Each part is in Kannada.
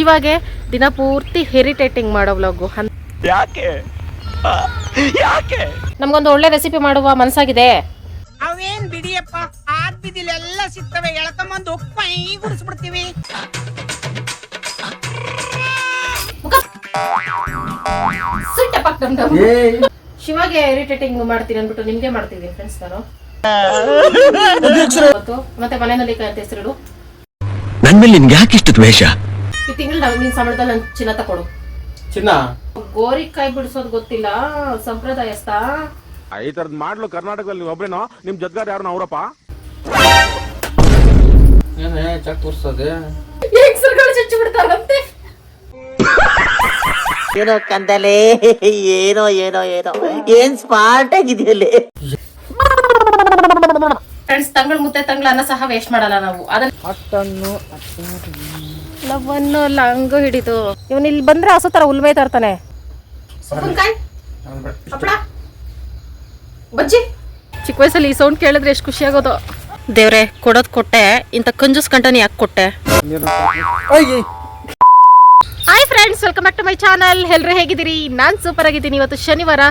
ಶಿವಾಗೆ ದಿನ ಪೂರ್ತಿ ಹೆರಿಟೇಟಿಂಗ್ ಮಾಡೋ ವ್ಲಾಗು ಯಾಕೆ? ಯಾಕೆ? ನಮಗೊಂದು ಒಳ್ಳೆ ರೆಸಿಪಿ ಮಾಡುವ ಮನಸ್ಸಾಗಿದೆ ಅವೇನ್ ಬಿಡಿಯಪ್ಪ? ಆದ್ ಬಿದಿಲೆಲ್ಲ ಸಿಗ್ತವೆ. ಎಳ್ಕೊಂಬಂದು ಪೈ ಗುಡಿಸ್ಬಿಡ್ತೀವಿ. ಶಿವಾಗೆ ಇರಿಟೇಟಿಂಗ್ ಮಾಡ್ತೀನಿ ಅಂದ್ಬಿಟ್ಟು ನಿಮ್ಗೆ ಮಾಡ್ತೀವಿ ಫ್ರೆಂಡ್ಸ್ ನಾನು. ಮತ್ತೆ ಮನೆಯಲ್ಲಿ ಅಂತ ಹೆಸರು ನನ್ ಮೇಲೆ ನಿನ್ಗೆ ಯಾಕೆ ಇಷ್ಟ ದ್ವೇಷ? ಈ ತಿಂಗಳು ನಾವು ನಿನ್ ಸಂಬಳದಲ್ಲಿ ನನ್ ಚಿನ್ನ ತಕೊಡು. ಚಿನ್ನ? ಗೋರಿಕಾಯಿ ಬಿಡಿಸೋದು ಗೊತ್ತಿಲ್ಲ ಸಂಪ್ರದಾಯಸ್ಥ ಈ ತರದ್ ಮಾಡ್ಲು ಕರ್ನಾಟಕದಲ್ಲಿ ನೀವು ಒಬ್ರೇನೋ ನಿಮ್ ಜದ್ಗಾರ್ ಯಾರು ಅವರಪ್ಪ? ಏನೇ ಚೆಕ್ ತೋರ್ಸದೆ. ಹೆಂಗಸರುಗಳು ಚುಚ್ಚು ಬಿಡ್ತಾರಂತೆ ಏನೋ ಕಂದಲೆ ಏನೋ ಏನೋ ಏನೋ. ಏನ್ ಸ್ಮಾರ್ಟ್ ಆಗಿದೆಯಲ್ಲಿ ಫ್ರೆಂಡ್ಸ್ ತಂಗಳ ಮುತ್ತೆ ತಂಗಳ ಅನ್ನ ಸಹ ವೇಸ್ಟ್ ಮಾಡಲ್ಲ ನಾವು. ಅದನ್ನ ಹಟ್ಟನ್ನು ಲವನ್ನು ಲಂಗು ಹಿಡಿದು. ಇವನ್ ಇಲ್ಲಿ ಬಂದ್ರೆ ಹಸು ತರ ಉಲ್ಮೆ ತರ್ತಾನೆ. ಬಜ್ಜಿ. ಚಿಕ್ಕ ವಯಸ್ಸಲ್ಲಿ ಈ ಸೌಂಡ್ ಕೇಳಿದ್ರೆ ಎಷ್ಟು ಖುಷಿ ಆಗೋದು. ದೇವ್ರೆ ಕೊಡೋದ್ ಕೊಟ್ಟೆ ಇಂಥ ಕಂಜೂಸ್ ಕಂಟನಿ ಯಾಕೆ ಕೊಟ್ಟೆ? Hi friends welcome back to my channel ಎಲ್ಲರೂ ಹೇಗಿದ್ದೀರಿ? ನಾನು ಸೂಪರ್ ಆಗಿದ್ದೀನಿ. ಇವತ್ತು ಶನಿವಾರ.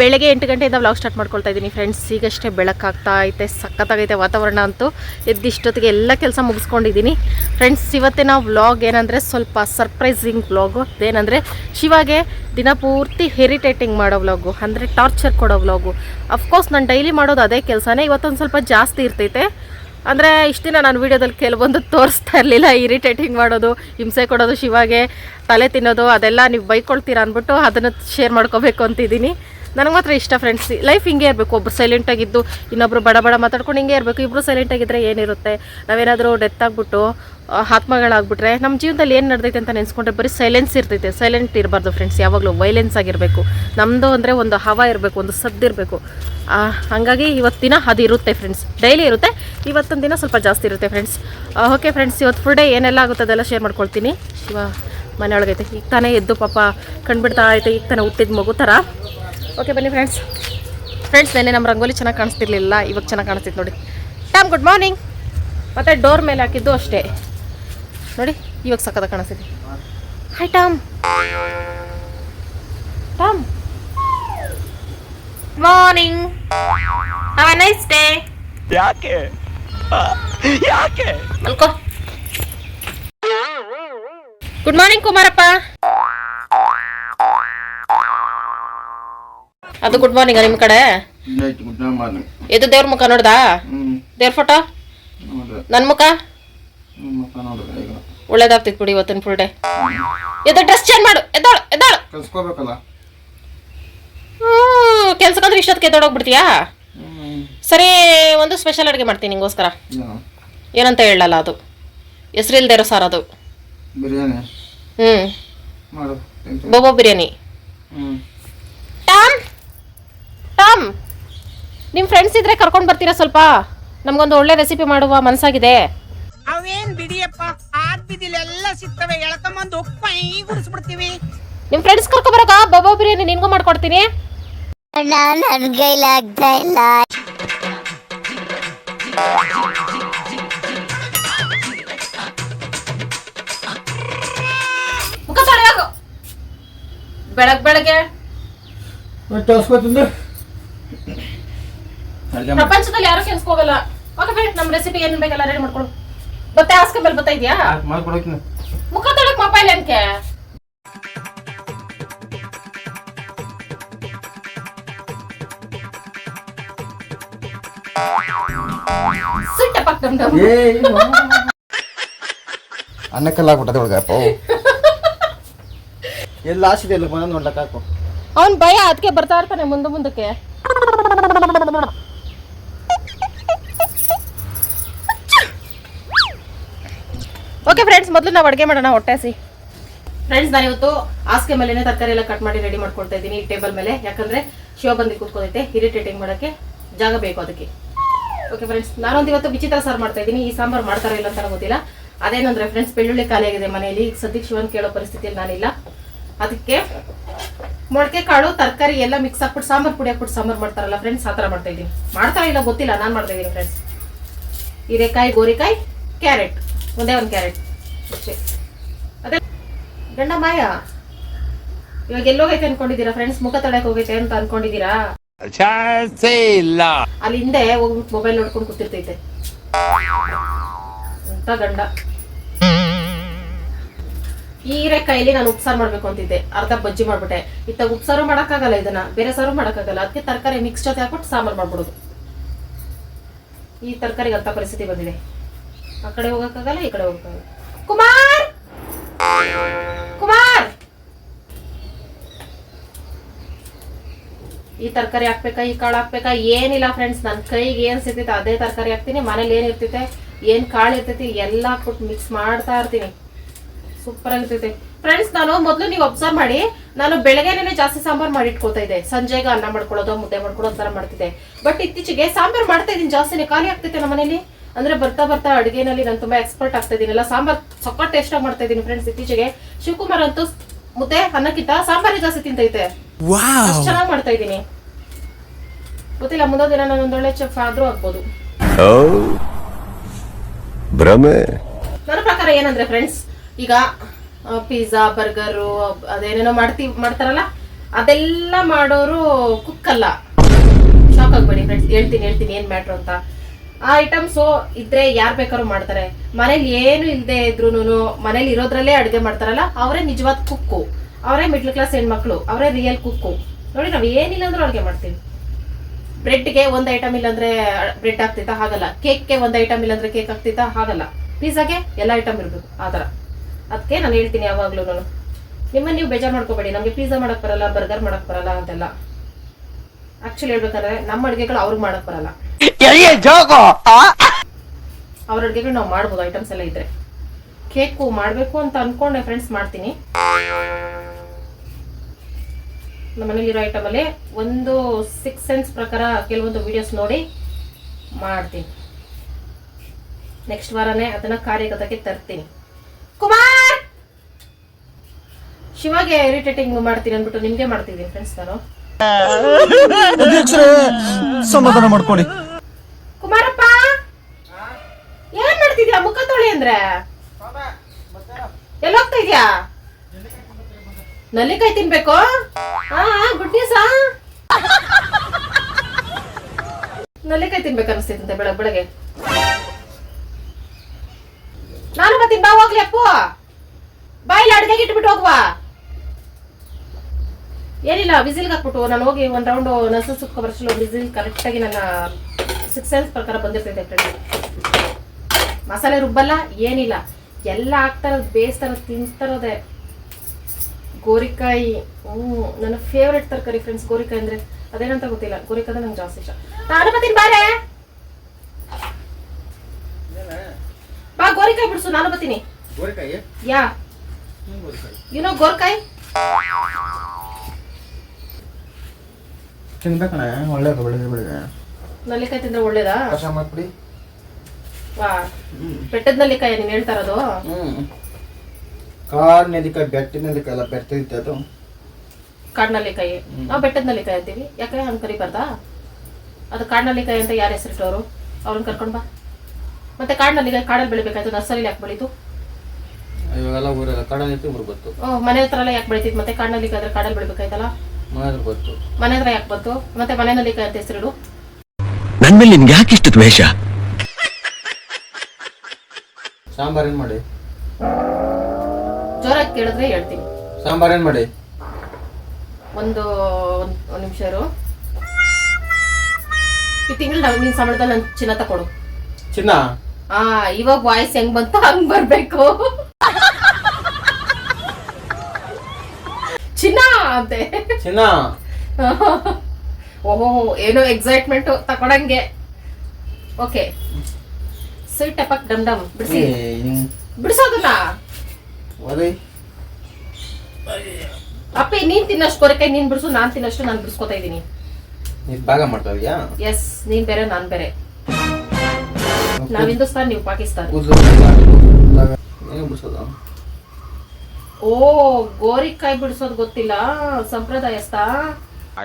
ಬೆಳಗ್ಗೆ ಎಂಟು ಗಂಟೆಯಿಂದ ವ್ಲಾಗ್ ಸ್ಟಾರ್ಟ್ ಮಾಡ್ಕೊಳ್ತಾ ಇದ್ದೀನಿ ಫ್ರೆಂಡ್ಸ್ ಈಗಷ್ಟೇ ಬೆಳಕಾಗ್ತಾ ಐತೆ, ಸಖತ್ತಾಗೈತೆ ವಾತಾವರಣ ಅಂತೂ. ಎದ್ದಿಷ್ಟೊತ್ತಿಗೆ ಎಲ್ಲ ಕೆಲಸ ಮುಗಿಸ್ಕೊಂಡಿದ್ದೀನಿ. ಫ್ರೆಂಡ್ಸ್ ಇವತ್ತಿನ ವ್ಲಾಗ್ ಏನಂದರೆ ಸ್ವಲ್ಪ ಸರ್ಪ್ರೈಸಿಂಗ್ ವ್ಲಾಗು ಅದೇನಂದರೆ ಶಿವಾಗೆ ದಿನ ಪೂರ್ತಿ ಹೆರಿಟೇಟಿಂಗ್ ಮಾಡೋ ವ್ಲಾಗು ಅಂದರೆ ಟಾರ್ಚರ್ ಕೊಡೋ ವ್ಲಾಗು ಅಫ್ಕೋರ್ಸ್ ನಾನು ಡೈಲಿ ಮಾಡೋದು ಅದೇ ಕೆಲಸನೇ. ಇವತ್ತೊಂದು ಸ್ವಲ್ಪ ಜಾಸ್ತಿ ಇರ್ತೈತೆ. ಅಂದರೆ ಇಷ್ಟು ದಿನ ನಾನು ವೀಡಿಯೋದಲ್ಲಿ ಕೆಲವೊಂದು ತೋರಿಸ್ತಾ ಇರಲಿಲ್ಲ. ಇರಿಟೇಟಿಂಗ್ ಮಾಡೋದು, ಹಿಂಸೆ ಕೊಡೋದು ಶಿವಾಗೆ, ತಲೆ ತಿನ್ನೋದು, ಅದೆಲ್ಲ ನೀವು ಬೈಕೊಳ್ತೀರಾ ಅಂದ್ಬಿಟ್ಟು ಅದನ್ನು ಶೇರ್ ಮಾಡ್ಕೋಬೇಕು ಅಂತಿದ್ದೀನಿ. ನನಗೆ ಮಾತ್ರ ಇಷ್ಟ ಫ್ರೆಂಡ್ಸ್ ಲೈಫ್ ಹಿಂಗೆ ಇರಬೇಕು. ಒಬ್ರು ಸೈಲೆಂಟಾಗಿದ್ದು ಇನ್ನೊಬ್ರು ಬಡ ಬಡ ಮಾತಾಡ್ಕೊಂಡು ಹಿಂಗೆ ಇರಬೇಕು. ಇಬ್ಬರು ಸೈಲೆಂಟಾಗಿದ್ದರೆ ಏನಿರುತ್ತೆ? ನಾವೇನಾದರೂ ಡೆತ್ ಆಗಿಬಿಟ್ಟು ಆತ್ಮಗಳಾಗ್ಬಿಟ್ರೆ ನಮ್ಮ ಜೀವನದಲ್ಲಿ ಏನು ನಡೆದೈತೆ ಅಂತ ನೆನೆಸ್ಕೊಂಡ್ರೆ ಬರೀ ಸೈಲೆನ್ಸ್ ಇರ್ತೈತೆ. ಸೈಲೆಂಟ್ ಇರಬಾರ್ದು ಫ್ರೆಂಡ್ಸ್ ಯಾವಾಗಲೂ ವೈಲೆನ್ಸ್ ಆಗಿರಬೇಕು. ನಮ್ಮದು ಅಂದರೆ ಒಂದು ಹವಾ ಇರಬೇಕು, ಒಂದು ಸದ್ದಿರಬೇಕು ಹಾಗಾಗಿ ಇವತ್ತಿನ ಅದು ಇರುತ್ತೆ ಫ್ರೆಂಡ್ಸ್ ಡೈಲಿ ಇರುತ್ತೆ. ಇವತ್ತೊಂದು ದಿನ ಸ್ವಲ್ಪ ಜಾಸ್ತಿ ಇರುತ್ತೆ ಫ್ರೆಂಡ್ಸ್ ಓಕೆ ಫ್ರೆಂಡ್ಸ್ ಇವತ್ತು ಫುಲ್ ಡೇ ಏನೆಲ್ಲ ಆಗುತ್ತೆ ಅದೆಲ್ಲ ಶೇರ್ ಮಾಡ್ಕೊಳ್ತೀನಿ. ಶಿವ ಮನೆಯೊಳಗೈತೆ. ಈಗ ತಾನೇ ಎದ್ದು ಪಾಪ ಕಂಡುಬಿಡ್ತಾ ಐತೆ. ಈಗ ತಾನೇ ಹುಟ್ಟಿದ ಮಗು ಥರ. ಓಕೆ ಬನ್ನಿ ಫ್ರೆಂಡ್ಸ್ ಫ್ರೆಂಡ್ಸ್ ನೆನೆ ನಮ್ಮ ರಂಗೋಲಿ ಚೆನ್ನಾಗಿ ಕಾಣಿಸ್ತಿರ್ಲಿಲ್ಲ ಇವಾಗ ಚೆನ್ನಾಗಿ ಕಾಣಿಸ್ತಿದೆ ನೋಡಿ. ಟಾಮ್ ಗುಡ್ ಮಾರ್ನಿಂಗ್ ಮತ್ತು ಡೋರ್ ಮೇಲೆ ಹಾಕಿದ್ದು ಅಷ್ಟೇ. ನೋಡಿ ಇವಾಗ ಸಕ್ಕತ್ತ ಕಾಣಿಸ್ತಿದೆ. Hi Tom Tom morning have a nice day ಯಾಕೆ? ಯಾಕೆ? ಮಲ್ಕೋ. Good morning Kumarappa. ಅದು ಗುಡ್ ಮಾರ್ನಿಂಗ್ ನಿಮ್ಮ ಕಡೆ? ಇದು ದೇವ್ರ ಮುಖ ನೋಡ್ದಾ? ದೇವ್ರ ಫೋಟೋ ನನ್ನ ಮುಖ? ಒಳ್ಳೇದಾಗ್ತಿತ್ತು ಬಿಡಿ ಇವತ್ತಿನ ಫುಲ್ ಡೇ ಎದ್ದು ಡ್ರೆಸ್ ಚೇಂಜ್ ಮಾಡು ಎದ್ದಾಳು ಎದ್ದಾಳು. ಕಲ್ಸ್ಕೋಬೇಕಲ್ಲ? ಕೆಲ್ಸಕ್ಕಂದ್ರೆ ಇಷ್ಟೊತ್ತಿಗೆ ಎದ್ದೋಡೋಗ್ಬಿಡ್ತೀಯಾ ಸರಿ ಒಂದು ಸ್ಪೆಷಲ್ ಅಡುಗೆ ಮಾಡ್ತೀನಿ ನಿಂಗೋಸ್ಕರ. ಏನಂತ ಹೇಳಲ್ಲ ಅದು. ಹೆಸರಿಲ್ದೇ ಇರೋ ಸಾರ್ ಅದು. ಬಿರಿಯಾನಿ? ಹ್ಞೂ ಬೋಬೋ ಬಿರಿಯಾನಿ ಹ್ಮ್ ಟಾಮ್ ಟಾಮ್ ನಿಮ್ಮ ಫ್ರೆಂಡ್ಸ್ ಇದ್ರೆ ಕರ್ಕೊಂಡು ಬರ್ತೀರಾ ಸ್ವಲ್ಪ? ನಮಗೊಂದು ಒಳ್ಳೆ ರೆಸಿಪಿ ಮಾಡುವ ಮನಸ್ಸಾಗಿದೆ ಅವೇನ್ ಬಿಡಿಯಪ್ಪ? ಆದ್ ಬಿದಿಲೆಲ್ಲ ಸಿಗ್ತವೆ. ಎಳ್ಕೊಂಬಂದು ಪೈ ಗುಡಿಸ್ಬಿಡ್ತೀವಿ ನಿಮ್ಮ ಫ್ರೆಂಡ್ಸ್ ಕರ್ಕೊಬರಕ ಬೋಬೋ ಬಿರಿಯಾನಿ ನಿನ್ಗೂ ಮಾಡ್ಕೊಡ್ತೀನಿ. ನನ್ ಕೈಲಾಗ್ತಾ ಇಲ್ಲ ಮುಖ ತೊಳೆಯೋಗು ಬೆಳಗ್ ಬೆಳಗ್ಗೆ. ಕಲ್ಸ್ಕೊತಿಂದು ಅಡ್ಗೆ ಪ್ರಪಂಚದಲ್ಲಿ ಯಾರು ಕೆಲ್ಸ್ಕೋಗಲ್ಲ ಓಕೆ ಫ್ರೆಂಡ್ ನಮ್ಮ ರೆಸಿಪಿ ಏನ್ ಬೇಕಲ್ಲ ರೆಡಿ ಮಾಡ್ಕೊಳ್ಳು ಬತ್ತೆ ಹಾಸ್ಕ ಮೇಲೆ ಬತ್ತಾ ಇದೆಯಾ? ಮಾಡ್ಕೊಡೋಕಿನ ಮುಖ ತೊಳಕ್ ಮೊಬೈಲ್ ಅನ್ಕೆ ಸುಟ್ಟ ಪಕ್ ಡಮ್. ಏ ಅನ್ನಕ್ಕೆಲ್ಲ ಆಗ್ಬಿಟ್ಟದೆ ಹುಡುಗಪ್ಪ ಎಲ್ಲ ಆಸಿದೆ ಎಲ್ಲ ಬಂದು ನೋಡ್ಲಕ್ಕ ಹಾಕು. ಅವ್ನ್ ಭಯ ಅದಕ್ಕೆ ಬರ್ತಾ ಇರ್ತಾನೆ ಮುಂದೆ ಮುಂದಕ್ಕೆ. ಓಕೆ ಫ್ರೆಂಡ್ಸ್ ಮೊದಲು ನಾವು ಅಡುಗೆ ಮಾಡೋಣ, ಹೊಟ್ಟೆ ಹಸಿ. ಫ್ರೆಂಡ್ಸ್ ನಾನು ಇವತ್ತು ಹಾಸಿಗೆ ಮೇಲೆ ತರಕಾರಿ ಎಲ್ಲ ಕಟ್ ಮಾಡಿ ರೆಡಿ ಮಾಡ್ಕೊಳ್ತಾ ಇದ್ದೀನಿ ಈ ಟೇಬಲ್ ಮೇಲೆ. ಯಾಕಂದ್ರೆ ಶಿವ ಬಂದು ಕೂತ್ಕೊಳೈತೆ ಇರಿಟೇಟಿಂಗ್ ಮಾಡೋಕ್ಕೆ ಜಾಗ ಬೇಕು ಅದಕ್ಕೆ. ಓಕೆ ಫ್ರೆಂಡ್ಸ್ ನಾನೊಂದು ಇವತ್ತು ವಿಚಿತ್ರ ಸಾರು ಮಾಡ್ತಾ ಇದ್ದೀನಿ. ಈ ಸಾಂಬಾರು ಮಾಡ್ತಾರ ಇಲ್ಲ ಅಂತ ಗೊತ್ತಿಲ್ಲ. ಅದೇನಂದ್ರೆ ಫ್ರೆಂಡ್ಸ್ ಬೆಳ್ಳುಳ್ಳಿ ಖಾಲಿಯಾಗಿದೆ ಮನೆಯಲ್ಲಿ. ಸದ್ಯಕ್ಕೆ ಶಿವನ್ ಕೇಳೋ ಪರಿಸ್ಥಿತಿಯಲ್ಲಿ ನಾನಿಲ್ಲ. ಅದಕ್ಕೆ ಮೊಳಕೆ ಕಾಳು ತರಕಾರಿ ಎಲ್ಲ ಮಿಕ್ಸ್ ಹಾಕ್ಬಿಟ್ಟು ಸಾಂಬಾರು ಪುಡಿ ಹಾಕ್ಬಿಟ್ಟು ಸಾಂಬಾರು ಮಾಡ್ತಾರಲ್ಲ ಫ್ರೆಂಡ್ಸ್ ಆ ಥರ ಮಾಡ್ತಾ ಇದ್ದೀನಿ. ಮಾಡ್ತಾರ ಇಲ್ಲ ಗೊತ್ತಿಲ್ಲ, ನಾನು ಮಾಡ್ತಾ ಇದ್ದೀನಿ ಫ್ರೆಂಡ್ಸ್ ಹೀರೆಕಾಯಿ, ಗೋರಿಕಾಯಿ, ಕ್ಯಾರೆಟ್. ಒಂದೇ ಒಂದು ಕ್ಯಾರೆಟ್. ಅಷ್ಟೇ. ಅದೇ ಗಂಡ ಮಾಯ? ಇವಾಗ ಎಲ್ಲೋಗೈತೆ ಅನ್ಕೊಂಡಿದ್ದೀರಾ ಫ್ರೆಂಡ್ಸ್ ಮುಖ ತಡಕ್ ಹೋಗೈತೆ ಅಂತ ಅನ್ಕೊಂಡಿದ್ದೀರಾ? ಅಲ್ಲಿ ಹಿಂದೆ ಹೋಗ್ಬಿಟ್ಟು ಮೊಬೈಲ್ ನೋಡ್ಕೊಂಡು ಕೂತಿರ್ತೈತೆ. ಅಂತ ಗಂಡ. ಈರೆ ಕೈಲಿ ನಾನು ಉಪ್ಸಾರು ಮಾಡ್ಬೇಕು ಅಂತಿದ್ದೆ. ಅರ್ಧ ಬಜ್ಜಿ ಮಾಡ್ಬಿಟ್ಟೆ. ಇತ್ತ ಉಪ್ಸಾರು ಮಾಡಕ್ಕಾಗಲ್ಲ ಇದನ್ನ. ಬೇರೆ ಸಾರು ಮಾಡಕ್ಕಾಗಲ್ಲ. ಅದಕ್ಕೆ ತರಕಾರಿ ಮಿಕ್ಸ್ ಜೊತೆ ಹಾಕ್ಬಿಟ್ಟು ಸಾಂಬಾರ್ ಮಾಡ್ಬಿಡೋದು. ಈ ತರಕಾರಿಗೆ ಅಂತ ಪರಿಸ್ಥಿತಿ ಬಂದಿದೆ. ಆ ಕಡೆ ಹೋಗಕ್ಕಾಗಲ್ಲ, ಈ ಕಡೆ ಹೋಗಕ್ಕಾಗಲ್ಲ. ಕುಮಾರ್! ಕುಮಾರ್! ಈ ತರಕಾರಿ ಹಾಕ್ಬೇಕಾ, ಈ ಕಾಳು ಹಾಕ್ಬೇಕಾ? ಏನಿಲ್ಲ ಫ್ರೆಂಡ್ಸ್ ನನ್ನ ಕೈಗೆ ಏನು ಸಿಗ್ತೈತೆ ಅದೇ ತರಕಾರಿ ಹಾಕ್ತೀನಿ. ಮನೇಲಿ ಏನು ಇರ್ತೈತೆ ಏನು ಕಾಳು ಇರ್ತೈತಿ ಎಲ್ಲ ಹಾಕ್ಬಿಟ್ಟು ಮಿಕ್ಸ್ ಮಾಡ್ತಾ ಇರ್ತೀನಿ. ಸೂಪರ್ ಆಗಿರ್ತೈತೆ ಫ್ರೆಂಡ್ಸ್ ನಾನು ಮೊದಲು ನೀವು ಅಬ್ಸರ್ವ್ ಮಾಡಿ, ನಾನು ಬೆಳಗ್ಗೆನೇ ಜಾಸ್ತಿ ಸಾಂಬಾರ್ ಮಾಡಿ ಇಟ್ಕೊತಾ ಇದ್ದೆ. ಸಂಜೆಗೆ ಅನ್ನ ಮಾಡ್ಕೊಳ್ಳೋದು, ಮುದ್ದೆ ಮಾಡ್ಕೊಳ್ಳೋದು ಥರ ಮಾಡ್ತಿದ್ದೆ. ಬಟ್ ಇತ್ತೀಚೆಗೆ ಸಾಂಬಾರ್ ಮಾಡ್ತಾ ಇದ್ದೀನಿ, ಜಾಸ್ತಿನೇ ಖಾಲಿ ಆಗ್ತೈತೆ ನಮ್ಮ ಮನೇಲಿ? ಅಂದ್ರೆ ಬರ್ತಾ ಬರ್ತಾ ಅಡುಗೆನಲ್ಲಿ ನಾನು ತುಂಬಾ ಎಕ್ಸ್ಪರ್ಟ್ ಆಗ್ತಾ ಇದೀನಲ್ಲ ಸಾಂಬಾರ್ ಸಕ್ಕ ಟೇಸ್ಟ್ ಆಗಿ ಮಾಡ್ತಾ ಇದೀನಿ ಫ್ರೆಂಡ್ಸ್ ಇತ್ತೀಚೆಗೆ. ಶಿವಕುಮಾರ್ ಅಂತೂ ಮುದ್ದೆ ಅನ್ನಕ್ಕಿಂತ ಸಾಂಬಾರೇ ಜಾಸ್ತಿ ತಿಂತೈತೆ. ಅಷ್ಟ್ ಚೆನ್ನಾಗಿ ಮಾಡ್ತಾ ಇದೀನಿ ಗೊತ್ತಿಲ್ಲ ಮುಂದೊಂದು ದಿನ ನಾನು ಒಂದೊಳ್ಳೆ ಚೆಫ್ ಆದ್ರೂ ಆಗ್ಬೋದು. ನನ್ನ ಪ್ರಕಾರ ಏನಂದ್ರೆ ಫ್ರೆಂಡ್ಸ್ ಈಗ ಪಿಜ್ಜಾ ಬರ್ಗರು ಅದೇನೇನೋ ಮಾಡ್ತೀವಿ ಮಾಡ್ತಾರಲ್ಲ ಅದೆಲ್ಲ ಮಾಡೋರು ಕುಕ್ ಅಲ್ಲ. ಶಾಕ್ ಆಗ್ಬೇಡಿ ಫ್ರೆಂಡ್ಸ್ ಹೇಳ್ತೀನಿ ಹೇಳ್ತೀನಿ ಏನ್ ಮ್ಯಾಟ್ರ್ ಅಂತ. ಆ ಐಟಮ್ಸು ಇದ್ರೆ ಯಾರು ಬೇಕಾದ್ರೂ ಮಾಡ್ತಾರೆ. ಮನೇಲಿ ಏನು ಇಲ್ಲದೆ ಇದ್ರು ಮನೇಲಿ ಇರೋದ್ರಲ್ಲೇ ಅಡುಗೆ ಮಾಡ್ತಾರಲ್ಲ, ಅವರೇ ನಿಜವಾದ ಕುಕ್ಕು ಅವರೇ ಮಿಡ್ಲ್ ಕ್ಲಾಸ್ ಹೆಣ್ಮಕ್ಳು, ಅವರೇ ರಿಯಲ್ ಕುಕ್ಕು ನೋಡಿ ನಾವು ಏನಿಲ್ಲ ಅಂದ್ರೂ ಅಡುಗೆ ಮಾಡ್ತೀವಿ. ಬ್ರೆಡ್ಗೆ ಒಂದು ಐಟಮ್ ಇಲ್ಲಾಂದ್ರೆ ಬ್ರೆಡ್ ಆಗ್ತಿತ್ತಾ, ಹಾಗಲ್ಲ. ಕೇಕ್ಗೆ ಒಂದು ಐಟಮ್ ಇಲ್ಲಾಂದ್ರೆ ಕೇಕ್ ಆಗ್ತಿತ್ತಾ, ಹಾಗಲ್ಲ. ಪಿಜ್ಜಾಗೆ ಎಲ್ಲ ಐಟಮ್ ಇರಬೇಕು, ಆ ಥರ. ಅದಕ್ಕೆ ನಾನು ಹೇಳ್ತೀನಿ ಯಾವಾಗಲೂ ನಾನು ನಿಮ್ಮನ್ನು ನೀವು ಬೇಜಾರು ಮಾಡ್ಕೋಬೇಡಿ. ನಮಗೆ ಪಿಜ್ಜಾ ಮಾಡೋಕ್ಕೆ ಬರಲ್ಲ ಬರ್ಗರ್ ಮಾಡೋಕ್ಕೆ ಬರಲ್ಲ ಅಂತೆಲ್ಲ. ಆ್ಯಕ್ಚುಲಿ ಹೇಳ್ಬೇಕಾದ್ರೆ, ನಮ್ಮ ಅಡುಗೆಗಳು ಅವ್ರಿಗೆ ಮಾಡೋಕ್ಕೆ ಬರಲ್ಲ. ಅವ್ರ ಅಡುಗೆಗಳು ನಾವು ಮಾಡ್ಬೋದು ಐಟಮ್ಸ್ ಎಲ್ಲ ಇದ್ರೆ. ಕೇಕು ಮಾಡಬೇಕು ಅಂತ ಅನ್ಕೊಂಡೆ ಫ್ರೆಂಡ್ಸ್ ಮಾಡ್ತೀನಿ. ನಮ್ಮ ಮನೇಲಿರೋ ಐಟಮ್ ಅಲ್ಲಿ ಒಂದು ಸಿಕ್ಸ್ ಸೆನ್ಸ್ ಪ್ರಕಾರ ಕೆಲವೊಂದು ವಿಡಿಯೋಸ್ ನೋಡಿ ಮಾಡ್ತೀನಿ. ನೆಕ್ಸ್ಟ್ ವಾರನೇ ಅದನ್ನ ಕಾರ್ಯಗತಕ್ಕೆ ತರ್ತೀನಿ. ಕುಮಾರ್! ಶಿವಾಗೆ ಇರಿಟೇಟಿಂಗ್ ಮಾಡ್ತೀನಿ ಅಂದ್ಬಿಟ್ಟು ನಿಮ್ಗೆ ಮಾಡ್ತಿದ್ದೀನಿ ಫ್ರೆಂಡ್ಸ್ ನಾನು. ಸಮಾಧಾನ ಮಾಡ್ಕೊಳ್ಳಿ. ಕುಮಾರಪ್ಪ? ಏನ್ ಮಾಡ್ತಿದ್ಯಾ? ಮುಖ ತೊಳಿ ಅಂದ್ರೆ? ಎಲ್ಲ ಹೋಗ್ತಾ ಇದ್ಯಾ? ನಲ್ಲಿಕಾಯಿ ತಿನ್ಬೇಕು ಹಾ ಗುಡ್ ನ್ಯೂಸ್ ನಲ್ಲಿಕಾಯಿ ತಿನ್ಬೇಕು ಬೆಳಗ್ ಬೆಳಗ್ಗೆ. ನಾನು ಮತ್ತೆ ಬಾ ಹೋಗ್ಲಿ ಅಪ್ಪು. ಬಾಯಿಲಿ ಅಡ್ಗೆಗೆ ಇಟ್ಬಿಟ್ಟು ಹೋಗುವ. ಏನಿಲ್ಲ ವಿಸಿಲ್ಗೆ ಹಾಕ್ಬಿಟ್ಟು ನಾನು ಹೋಗಿ ಒಂದ್ ರೌಂಡ್ ನಸು ಸುಕ್ಕ ಬರ್ಸಲು ವಿಸಿಲ್ ಕರೆಕ್ಟಾಗಿ ನನ್ನ ಸಿಕ್ಸ್ ಸೆನ್ಸ್ ಪ್ರಕಾರ ಬಂದಿರ್ತೈತೆ ಫ್ರೆಂಡ್ ಮಸಾಲೆ ರುಬ್ಬಲ್ಲ ಏನಿಲ್ಲ. ಎಲ್ಲ ಹಾಕ್ತಾರದು ಬೇಯಿಸ್ತಾರ ತಿನ್ಸ್ತಾರದೆ ಗೋರಿಕಾಯಿ ಹ್ಞೂ ನನ್ನ ಫೇವ್ರೆಟ್ ತರಕಾರಿ ಫ್ರೆಂಡ್ಸ್ ಗೋರಿಕಾಯಿ ಅಂದ್ರೆ ಅದೇನಂತ ಗೊತ್ತಿಲ್ಲ. ಗೋರಿಕಾಯಿ ಅಂದ್ರೆ ನಂಗೆ ಜಾಸ್ತಿ ಇಷ್ಟ. ನಾನು ಬಾರೆ! ಬಾ ಗೋರಿಕಾಯಿ ಬಿಡಿಸು ನಾನು ಬತ್ತೀನಿ ಗೋರಿಕಾಯಿ? ಯಾ. You know ಗೋರ್ಕಾಯಿ? ತಿನ್ಬೇಕಣ್ಣ ಒಳ್ಳೆ ಬೆಳಿಗ್ಗೆ ಬೆಳಿಗ್ಗೆ ನಲ್ಲಿಕಾಯಿ ತಿಂದ್ರೆ ಒಳ್ಳೇದಾ? ಕಷಾಯ ಮಾಡ್ಬಿಡಿ ವಾ ಬೆಟ್ಟದ ನಲ್ಲಿಕಾಯಿ ನೀನು ಹೇಳ್ತಾ ಇರೋದು? ಹ್ಞೂ ಕಾಡ್ ನೆಲ್ಲಿಕಾಯಿ ಬೆಟ್ಟಿನ ನೆಲ್ಲಿಕಾಯಿ ಎಲ್ಲ ಇತ್ತು ಅದು. ಕಾಡ್ನಲ್ಲಿಕಾಯಿ ನಾವು ಬೆಟ್ಟದ ನಲ್ಲಿಕಾಯಿ ಅಂತೀವಿ. ಯಾಕೆ ಹಂಗೆ ಕರಿಬಾರ್ದಾ? ಅದು ಕಾಡ್ನಲ್ಲಿಕಾಯಿ ಅಂತ ಯಾರು ಹೆಸರಿಟ್ಟವರು? ಅವ್ರನ್ನ ಕರ್ಕೊಂಡು ಬಾ. ಮತ್ತೆ ಕಾಡ್ನಲ್ಲಿಕಾಯಿ ಕಾಡಲ್ಲಿ ಬೆಳಿಬೇಕಾಯ್ತು ನರ್ಸರಿಲಿ ಯಾಕೆ ಬೆಳೀತು? ಇವಾಗೆಲ್ಲ ಊರೆಲ್ಲ ಕಾಡಲ್ಲಿ ಐತಿ ಊರು ಬತ್ತು ಓ ಮನೆ ಹತ್ರ ಎಲ್ಲ ಯಾಕೆ ಬೆಳಿತಿತ್ತು ಮತ್ತೆ ಕಾಡ್ನಲ್ಲಿಕಾಯಿ ಆದ್ರೆ ಕಾಡಲ್ಲಿ ಬೆಳಿಬೇಕಾಯ್ತಲ್ಲ? ಮನೆ ಬತ್ತು ಮನೆ ಹತ್ರ ಯಾಕೆ ಬಂತು? ಮತ್ತೆ ಮನೆ ನಲ್ಲಿಕಾಯಿ ಅಂತ ಹೆಸರಿಡು. ನನ್ ಮೇಲೆ ನಿನ್ಗೆ ಯಾಕೆ ಇಷ್ಟು ದ್ವೇಷ? ಸಾಂಬಾರ್ ಏನ್ ಮಾಡಿ? ಜೋರಾಗಿ ಕೇಳಿದ್ರೆ ಹೇಳ್ತೀನಿ. ಸಾಂಬಾರ್ ಏನ್ ಮಾಡಿ? ಒಂದು ಒಂದ್ ನಿಮಿಷ ಇರು. ಈ ತಿಂಗಳು ನಿನ್ ಸಂಬಳದಲ್ಲಿ ನನ್ ಚಿನ್ನ ತಕೊಡು. ಚಿನ್ನ? ಆ ಇವಾಗ ವಾಯ್ಸ್ ಹೆಂಗ್ ಬಂತು ಹಂಗ್ ಬರ್ಬೇಕು. ಚಿನ್ನ ಅಂತೆ. ಚಿನ್ನ? ಓಹೋ ಏನೋ ಎಕ್ಸೈಟ್ಮೆಂಟ್ ತಕೊಂಡಂಗೆ. ಓಕೆ ಸ್ವೀಟ್ ಟಪಕ್ ಡಮ್ ಡಮ್ ಬಿಡಿಸಿ. ಬಿಡಿಸೋದನ್ನ? ಒದೈ ಅಪ್ಪಿ ನೀನ್ ತಿನ್ನಷ್ಟು ಕೊರಕೆ ನೀನ್ ಬಿಡಿಸು ನಾನ್ ತಿನ್ನಷ್ಟು ನಾನು ಬಿಡಿಸ್ಕೊತಾ ಇದ್ದೀನಿ. ಭಾಗ ಮಾಡ್ತಾ ಇದೀಯಾ ಎಸ್ ನೀನ್ ಬೇರೆ ನಾನ್ ಬೇರೆ. ನಾವ್ ಹಿಂದೂಸ್ತಾನ್ ನೀವು ಪಾಕಿಸ್ತಾನ್. ಓ ಗೋರಿಕಾಯಿ ಬಿಡಿಸೋದ್ ಗೊತ್ತಿಲ್ಲ ಸಂಪ್ರದಾಯಸ್ಥ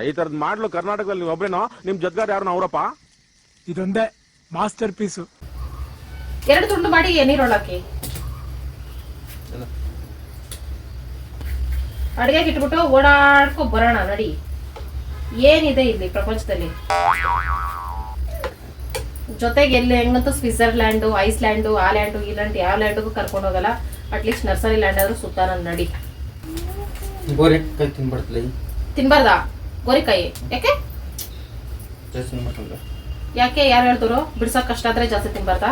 ಈ ತರದ್ ಮಾಡ್ಲು ಕರ್ನಾಟಕದಲ್ಲಿ ನೀವು ಒಬ್ರೇನೋ ನಿಮ್ ಜೊತೆಗಾರ ಯಾರು ಅವರಪ್ಪ? ಇದೊಂದೇ ಮಾಸ್ಟರ್ ಪೀಸು. ಎರಡು ತುಂಡು ಮಾಡಿ ನೀರೊಳಕ್ಕೆ ಅಡಿಗೆ ಇಟ್ಬಿಟ್ಟು ಓಡಾಡ್ಕೊ ಬರೋಣ ನಡಿ. ಏನಿದೆ ಇಲ್ಲಿ ಪ್ರಪಂಚದಲ್ಲಿ? ಜೊತೆಗೆ ಎಲ್ಲಿ ಹೆಂಗಂತೂ ಸ್ವಿಟ್ಜರ್ಲ್ಯಾಂಡ್ ಐಸ್ಲ್ಯಾಂಡು ಆ ಲ್ಯಾಂಡು ಈ ಲ್ಯಾಂಡ್ ಯಾವ ಲ್ಯಾಂಡ್ಗೂ ಕರ್ಕೊಂಡು ಹೋಗಲ್ಲ. ಅಟ್ಲೀಸ್ಟ್ ನರ್ಸರಿ ಲ್ಯಾಂಡ್ ಆದ್ರೂ ಸುತ್ತ ನನ್ನ ನಡಿ ತಿನ್ಬಾರ್ದಾ? ಗೋರಿಕಾಯಿ ಯಾಕೆ? ಯಾಕೆ? ಯಾರು ಹೇಳ್ತಾರೋ ಬಿಡ್ಸಕ್ ಕಷ್ಟ ಆದ್ರೆ ಜಾಸ್ತಿ ತಿನ್ಬಾರ್ದಾ?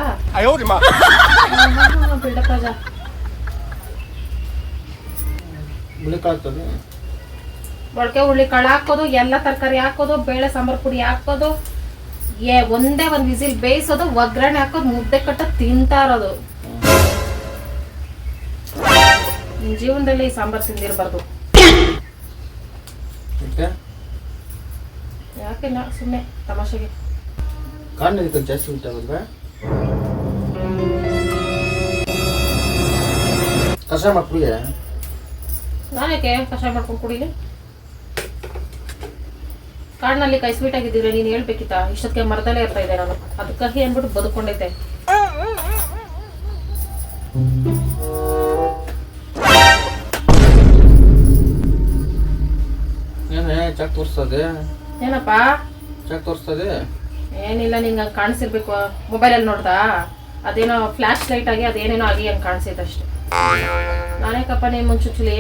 ಹುಳಿ ಮೊಳಕೆ ಹುಳ್ಳಿ ಕಾಳು ಹಾಕೋದು ಎಲ್ಲ ತರಕಾರಿ ಹಾಕೋದು ಬೇಳೆ ಸಾಂಬಾರ್ ಪುಡಿ ಹಾಕೋದು ಏ ಒಂದೇ ಒಂದ್ ವಿಸಿಲ್ ಬೇಯಿಸೋದು ಒಗ್ಗರಣೆ ಹಾಕೋದು ಮುದ್ದೆ ಕಟ್ಟ ತಿಂತಾ ಇರೋದು. ಜೀವನದಲ್ಲಿ ಈ ಸಾಂಬಾರ್ ತಿಂದಿರ್ಬಾರ್ದು. ಯಾಕೆ ನಾ ಸುಮ್ಮನೆ ತಮಾಷೆಗೆ? ಕಾರಣ ಇದಕ್ಕೆ ಜಾಸ್ತಿ ಉಂಟಾಗಲ್ವಾ ಕಷಾಯ ಮಾಡ್ಬಿಡಿ ನಾನೇಕೆ ಕಷಾಯ ಮಾಡ್ಕೊಂಡು ಕುಡಿಲಿ. ಕಾಡಿನಲ್ಲಿ ಕೈ ಸ್ವೀಟ್ ಆಗಿದ್ದೀರಾ ನೀನು ಹೇಳ್ಬೇಕಿತ್ತ? ಇಷ್ಟೊತ್ತಿಗೆ ಮರದಲ್ಲೇ ಇರ್ತಾ ಇದ್ದೆ ನಾನು. ಅದಕ್ಕಾಗಿ ಅಂದ್ಬಿಟ್ಟು ಬದುಕೊಂಡೈತೆ ಏನೇ ಚಾಕ್ ತೋರಿಸ್ತದೆ ಏನಪ್ಪ? ಚೆಕ್ ತೋರಿಸ್ತದೆ. ಏನಿಲ್ಲ ನಿಂಗೆ ಹಂಗೆ ಕಾಣಿಸಿರ್ಬೇಕು. ಮೊಬೈಲಲ್ಲಿ ನೋಡ್ದಾ? ಅದೇನೋ ಫ್ಲ್ಯಾಶ್ ಲೈಟ್ ಆಗಿ ಅದೇನೇನೋ ಆಗಿ ಹಂಗೆ ಕಾಣಿಸೈತೆ ಅಷ್ಟೇ ನಾನೇಕಪ್ಪ ನೀನು ಮುಂಚುಚ್ಚಲಿ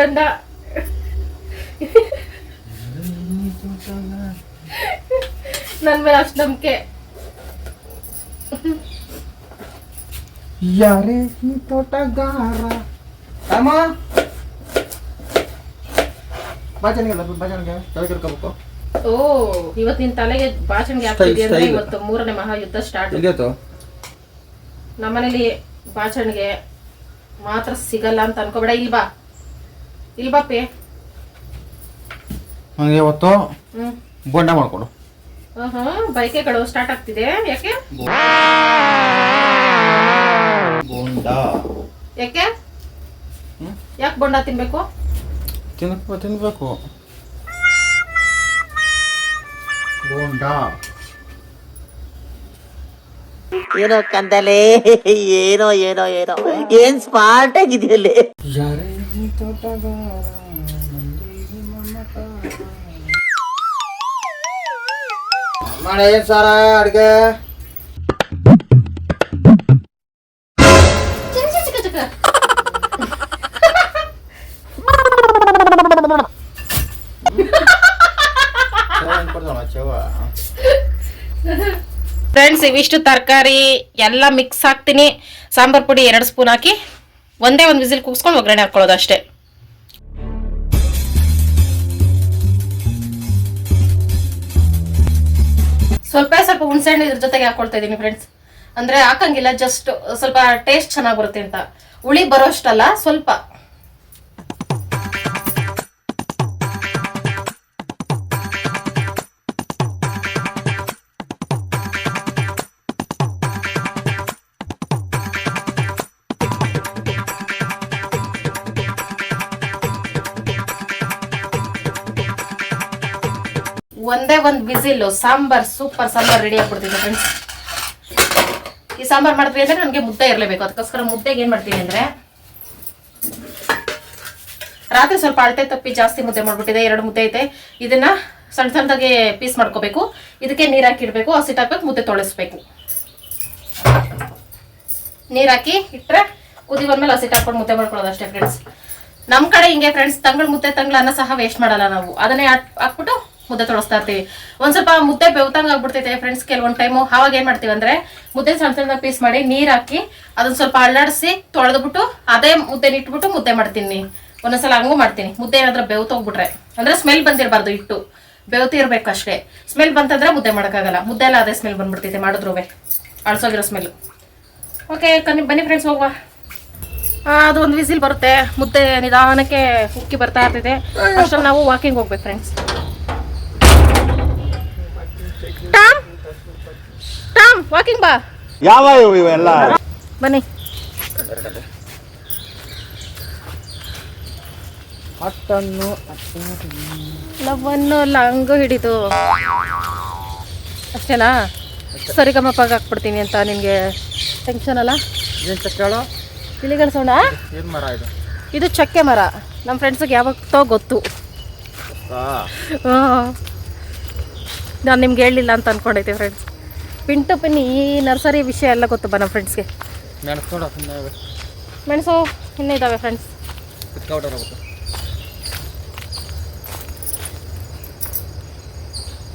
ಗಂಡ. ನನ್ ಮೇಲೆ ಅಷ್ಟು ನಂಬಿಕೆ. ಯಾರೇ ಈ ತೋಟಗಾರ? ರಾಮ? ಬಾಚನಿಗೆ ಬಾಚನಿಗೆ ತಲೆ ಕೆರ್ಕೋಬೇಕು ಓ ಇವತ್ತಿನ ತಲೆಗೆ ಭಾಷಣಗೆ ಆಗ್ತಿದೆ ಅಂದ್ರೆ ಇವತ್ತು ಮೂರನೇ ಮಹಾಯುದ್ಧ ಸ್ಟಾರ್ಟ್ ನಮ್ಮನೇಲಿ ಬಾಚಣಿಗೆ ಮಾತ್ರ ಸಿಗಲ್ಲ ಅಂತ ಅನ್ಕೋಬೇಡ. ಇಲ್ ಇಲ್ ಬಾ ನನಗೆ ಇವತ್ತು ಹ್ಮ್. ಬೋಂಡ ಮಾಡ್ಕೊಡು. ಆಹಾ, ಬೈಕೆಗಳು ಸ್ಟಾರ್ಟ್ ಆಗ್ತಿದೆ. ಯಾಕೆ? ಬೋಂಡ. ಯಾಕೆ? ಹ್ಮ್? ಯಾಕೆ ಬೊಂಡ ತಿನ್ಬೇಕು? ತಿನ್ಬೇಕು ತಿನ್ಬೇಕು. ಬೋಂಡ. ಏನೋ ಕಂದಲೆ ಏನೋ ಏನೋ ಏನೋ. ಏನ್ ಸ್ಮಾರ್ಟ್ ಆಗಿದೆಯಲ್ಲೇ. ಯಾರೇ ಈ ತೋಟಗಾರ ನಂದಿಗೆ ಮಮಕಾರ. ಮಾಡಿ ಏನ್ ಸಾರ ಅಡ್ಗೆ ಚಿಕ್ಕ ಚಿಕ್ಕ ಚಿಕ್ಕ ಚೆವ ಫ್ರೆಂಡ್ಸ್ ಇವಿಷ್ಟು ತರಕಾರಿ ಎಲ್ಲ ಮಿಕ್ಸ್ ಹಾಕ್ತೀನಿ ಸಾಂಬಾರ್ ಪುಡಿ ಎರಡು ಸ್ಪೂನ್ ಹಾಕಿ ಒಂದೇ ಒಂದು ವಿಸಿಲ್ ಕೂಗಿಸ್ಕೊಂಡು ಒಗ್ಗರಣೆ ಹಾಕೊಳ್ಳೋದು ಅಷ್ಟೇ ಸ್ವಲ್ಪ ಸ್ವಲ್ಪ ಹುಣಸೆಹಣ್ಣು ಇದ್ರ ಜೊತೆಗೆ ಹಾಕೊಳ್ತಾ ಇದ್ದೀನಿ ಫ್ರೆಂಡ್ಸ್ ಅಂದ್ರೆ ಹಾಕಂಗಿಲ್ಲ ಜಸ್ಟ್ ಸ್ವಲ್ಪ ಟೇಸ್ಟ್ ಚೆನ್ನಾಗಿ ಬರುತ್ತೆ ಅಂತ. ಹುಳಿ ಬರೋಷ್ಟಲ್ಲ ಸ್ವಲ್ಪ. ಒಂದೇ ಒಂದು ಬಿಸಿಲು, ಸಾಂಬಾರ್ ಸೂಪರ್ ಸಾಂಬಾರ್ ರೆಡಿ ಆಗ್ಬಿಡ್ತೀನಿ ಫ್ರೆಂಡ್ಸ್ ಈ ಸಾಂಬಾರ್ ಮಾಡ್ತೀವಿ ಅಂದ್ರೆ ನನಗೆ ಮುದ್ದೆ ಇರಲೇಬೇಕು. ಅದಕ್ಕೋಸ್ಕರ ಮುದ್ದೆಗೆ ಏನು ಮಾಡ್ತೀನಿ ಅಂದ್ರೆ ರಾತ್ರಿ ಸ್ವಲ್ಪ ಅಳತೆ ತಪ್ಪಿ ಜಾಸ್ತಿ ಮುದ್ದೆ ಮಾಡ್ಬಿಟ್ಟಿದೆ, ಎರಡು ಮುದ್ದೆ ಐತೆ. ಇದನ್ನ ಸಣ್ಣ ಸಣ್ಣದಾಗೆ ಪೀಸ್ ಮಾಡ್ಕೋಬೇಕು. ಇದಕ್ಕೆ ನೀರು ಹಾಕಿ ಇಡಬೇಕು ಹಸಿಟ್ಟು ಹಾಕ್ಬೇಕು ಮುದ್ದೆ ತೊಳಸ್ಬೇಕು. ನೀರು ಹಾಕಿ ಇಟ್ಟರೆ ಕುದಿ ಬಂದ್ಮೇಲೆ ಹಸಿಟ್ಟು ಹಾಕೊಂಡು ಮುದ್ದೆ ಮಾಡ್ಕೊಳ್ಳೋದು ಅಷ್ಟೇ ಫ್ರೆಂಡ್ಸ್ ನಮ್ಮ ಕಡೆ ಹಿಂಗೆ ಫ್ರೆಂಡ್ಸ್ ತಂಗಳ ಮುದ್ದೆ ತಂಗಳನ್ನ ಸಹ ವೇಸ್ಟ್ ಮಾಡಲ್ಲ ನಾವು. ಅದನ್ನೇ ಹಾಕ್- ಹಾಕ್ಬಿಟ್ಟು ಮುದ್ದೆ ತೊಳಸ್ತಾ ಇರ್ತೀವಿ. ಒಂದ್ ಸ್ವಲ್ಪ ಮುದ್ದೆ ಬೆವ್ತಂಗ್ ಆಗ್ಬಿಡ್ತೈತೆ ಫ್ರೆಂಡ್ಸ್ ಕೆಲವೊಂದ್ ಟೈಮು ಅವಾಗ ಏನ್ ಮಾಡ್ತೀವಿ ಅಂದ್ರೆ ಮುದ್ದೆ ಸಣ್ಣ ಸಣ್ಣ ಪೀಸ್ ಮಾಡಿ ನೀರ್ ಹಾಕಿ ಅದನ್ನ ಸ್ವಲ್ಪ ಅಳ್ಳಾಡಿಸಿ ತೊಳೆದ್ಬಿಟ್ಟು ಅದೇ ಮುದ್ದೆನ ಇಟ್ಬಿಟ್ಟು ಮುದ್ದೆ ಮಾಡ್ತೀನಿ. ಒಂದೊಂದ್ಸಲ ಹಂಗೂ ಮಾಡ್ತೀನಿ. ಮುದ್ದೆ ಏನಾದ್ರೂ ಬೆವ್ತೋಗ್ಬಿಟ್ರೆ ಅಂದ್ರೆ ಸ್ಮೆಲ್ ಬಂದಿರಬಾರ್ದು ಇಟ್ಟು ಬೆವ್ತಿ ಇರ್ಬೇಕು ಅಷ್ಟೇ. ಸ್ಮೆಲ್ ಬಂತಂದ್ರೆ ಮುದ್ದೆ ಮಾಡೋಕ್ಕಾಗಲ್ಲ. ಮುದ್ದೆ ಎಲ್ಲ ಅದೇ ಸ್ಮೆಲ್ ಬಂದ್ಬಿಡ್ತೈತೆ ಮಾಡಿದ್ರು ಅಳ್ಸೋಗಿರೋ ಸ್ಮೆಲ್ ಓಕೆ ಕನ್ನಿ ಬನ್ನಿ ಫ್ರೆಂಡ್ಸ್ ಹೋಗುವ. ಅದು ಒಂದು ವಿಸಿಲ್ ಬರುತ್ತೆ. ಮುದ್ದೆ ನಿಧಾನಕ್ಕೆ ಉಕ್ಕಿ ಬರ್ತಾ ಇರ್ತೈತೆ. ಅಷ್ಟರಲ್ಲಿ ನಾವು ವಾಕಿಂಗ್ ಹೋಗ್ಬೇಕು ಫ್ರೆಂಡ್ಸ್ ಟಾಮ್ ಟಾಮ್ ವಾಕಿಂಗ್ ಬಾ ಯಾವ ಇವೆಲ್ಲ? ಬನ್ನಿ. ಹಟ್ಟನ್ನು ಲವನ್ನು ಲಂಗು ಹಿಡಿದು. ಅಷ್ಟೇನಾ? ಸರಿಗಮಪ್ಪಾಗ ಹಾಕ್ಬಿಡ್ತೀನಿ ಅಂತ ನಿನಗೆ ಟೆನ್ಷನ್ ಅಲ್ಲ? ತಿಳಿಗಳು ಸೋಣ ಏನು ಮರ ಇದು? ಇದು ಚಕ್ಕೆ ಮರ. ನಮ್ಮ ಫ್ರೆಂಡ್ಸಿಗೆ ಯಾವತ್ತೋ ಗೊತ್ತು. ನಾನು ನಿಮ್ಗೆ ಹೇಳಲಿಲ್ಲ ಅಂತ ಅನ್ಕೊಂಡೈತೆ ಫ್ರೆಂಡ್ಸ್ ಪಿಂಟು ಪಿನ್ನಿ ಈ ನರ್ಸರಿ ವಿಷಯ ಎಲ್ಲ ಗೊತ್ತು ಬನ್ನ ಫ್ರೆಂಡ್ಸ್ಗೆ ಮೆಣಸು ಇನ್ನೂ ಇದ್ದಾವೆ ಫ್ರೆಂಡ್ಸ್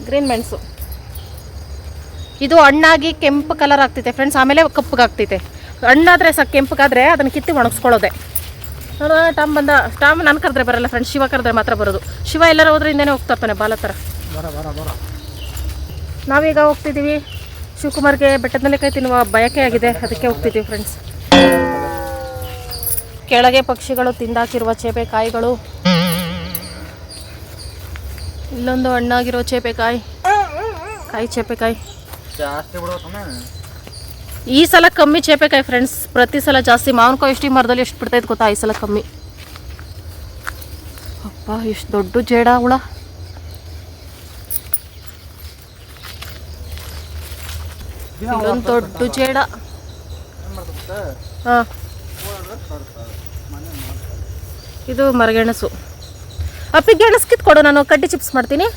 ಗ್ರೀನ್ ಮೆಣಸು. ಇದು ಹಣ್ಣಾಗಿ ಕೆಂಪು ಕಲರ್ ಆಗ್ತೈತೆ ಫ್ರೆಂಡ್ಸ್ ಆಮೇಲೆ ಕಪ್ಪಗಾಗ್ತೈತೆ ಹಣ್ಣಾದರೆ ಸಾಕು ಕೆಂಪಗಾದರೆ ಅದನ್ನು ಕಿತ್ತಿ ಒಣಗಿಸ್ಕೊಳ್ಳೋದೆ. ಟಾಮ್ ಬಂದ ಟಾಮ್ ನಾನು ಕರೆದ್ರೆ ಬರಲ್ಲ ಫ್ರೆಂಡ್ಸ್ ಶಿವ ಕರೆದ್ರೆ ಮಾತ್ರ ಬರೋದು. ಶಿವ ಎಲ್ಲರೂ ಹೋದ್ರೆ ಹೋಗ್ತಾ ಇರ್ತಾನೆ ಬಾಲ ಥರ ಬರ ಬರ ಬರ. ನಾವೀಗ ಹೋಗ್ತಿದ್ದೀವಿ ಶಿವಕುಮಾರ್ಗೆ ಬೆಟ್ಟದ ಮೇಲೆ ಕೈ ತಿನ್ನುವ ಬಯಕೆ ಆಗಿದೆ. ಅದಕ್ಕೆ ಹೋಗ್ತಿದ್ದೀವಿ ಫ್ರೆಂಡ್ಸ್ ಕೆಳಗೆ ಪಕ್ಷಿಗಳು ತಿಂದಾಕಿರುವ ಚೇಪೆಕಾಯಿಗಳು ಇಲ್ಲೊಂದು ಹಣ್ಣಾಗಿರೋ ಚೇಪೆಕಾಯಿ ಕಾಯಿ. ಚೇಪೆಕಾಯಿ ಈ ಸಲ ಕಮ್ಮಿ ಚೇಪೆಕಾಯಿ ಫ್ರೆಂಡ್ಸ್ ಪ್ರತಿ ಸಲ ಜಾಸ್ತಿ ಮಾವಿನಕಾಯಿ ಎಷ್ಟು ಮರದಲ್ಲಿ ಎಷ್ಟು ಬಿಡ್ತೈತೆ ಗೊತ್ತಾ ಈ ಸಲ ಕಮ್ಮಿ. ಅಪ್ಪ ಎಷ್ಟು ದೊಡ್ಡ ಜೇಡ ಹುಳ. ಇಲ್ಲೊಂದು ದೊಡ್ಡ ಜೇಡ. ಹಾ ಇದು ಮರಗೆಣಸು. ಅಪ್ಪಿ ಗೆಣಸು ಕಿತ್ಕೊಡು ನಾನು ಕಡ್ಡಿ ಚಿಪ್ಸ್ ಮಾಡ್ತೀನಿ.